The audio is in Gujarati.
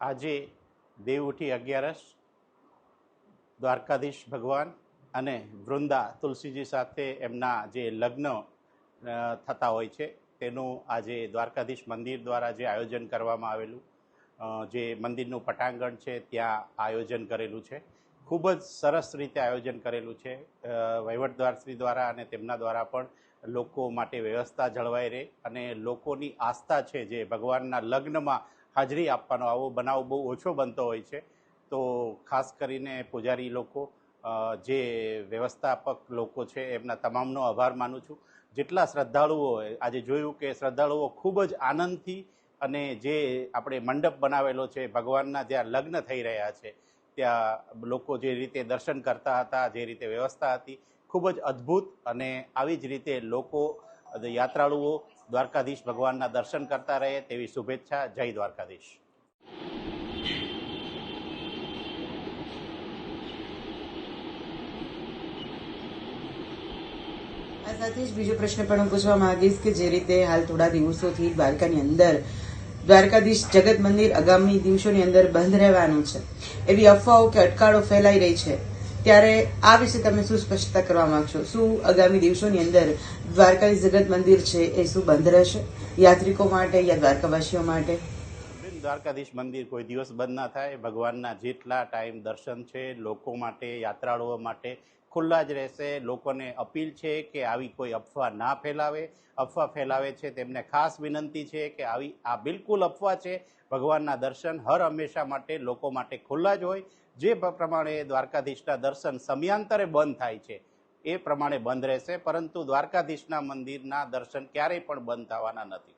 આજે દેવઉઠી અગિયારસ, દ્વારકાધીશ ભગવાન અને વૃંદા તુલસીજી સાથે એમના જે લગ્ન થતા હોય છે, તેનું આજે દ્વારકાધીશ મંદિર દ્વારા જે આયોજન કરવામાં આવેલું જે મંદિરનું પટાંગણ છે, ત્યાં આયોજન કરેલું છે. ખૂબ જ સરસ રીતે આયોજન કરેલું છે. વહીવટદારશ્રી દ્વારા અને તેમના દ્વારા પણ લોકો માટે વ્યવસ્થા જળવાઈ રહે અને લોકોની આસ્થા છે જે ભગવાનના લગ્નમાં હાજરી આપવાનો, આવો બનાવ બહુ ઓછો બનતો હોય છે. તો ખાસ કરીને પૂજારી લોકો જે વ્યવસ્થાપક લોકો છે, એમના તમામનો આભાર માનું છું. જેટલા શ્રદ્ધાળુઓ આજે જોયું કે શ્રદ્ધાળુઓ ખૂબ જ આનંદથી અને જે આપણે મંડપ બનાવેલો છે, ભગવાનના જ્યાં લગ્ન થઈ રહ્યા છે, ત્યાં લોકો જે રીતે દર્શન કરતા હતા, જે રીતે વ્યવસ્થા હતી, ખૂબ જ અદ્ભુત અને આવી જ રીતે લોકો યાત્રાળુઓ દ્વારકાધીશ ભગવાનના દર્શન કરતા રહે તેવી શુભેચ્છા. જય દ્વારકાધીશ. સાથે જ બીજો પ્રશ્ન પણ હું પૂછવા માંગીશ કે જે રીતે હાલ થોડા દિવસોથી દ્વારકાની અંદર દ્વારકાધીશ જગત મંદિર આગામી દિવસોની અંદર બંધ રહેવાનું છે. એવી અફવાઓ કે અટકાળો ફેલાઈ રહી છે. ત્યારે આ વિશે તમે શું સ્પષ્ટતા કરવા માંગશો? શું આગામી દિવસોની અંદર દ્વારકાધીશ જગત મંદિર છે એ શું બંધ રહેશે? યાત્રિકો માટે યા દ્વારકાવાસીઓ માટે? દ્વારકાધીશ મંદિર કોઈ દિવસ બંધ ના થાય. ભગવાનના જેટલા ટાઈમ દર્શન છે, લોકો માટે, યાત્રાળુઓ માટે ખુલ્લા જ રહેશે. લોકોને અપીલ છે કે આવી કોઈ અફવા ના ફેલાવે. અફવા ફેલાવે છે તેમને ખાસ વિનંતી છે કે આવી, આ બિલકુલ અફવા છે. ભગવાનના દર્શન હર હંમેશા માટે, લોકો માટે ખુલ્લા જ હોય. જે પ્રમાણે દ્વારકાધીશના દર્શન સમયાંતરે બંધ થાય છે, એ પ્રમાણે બંધ રહેશે. પરંતુ દ્વારકાધીશના મંદિરના દર્શન ક્યારેય પણ બંધ થવાના નથી.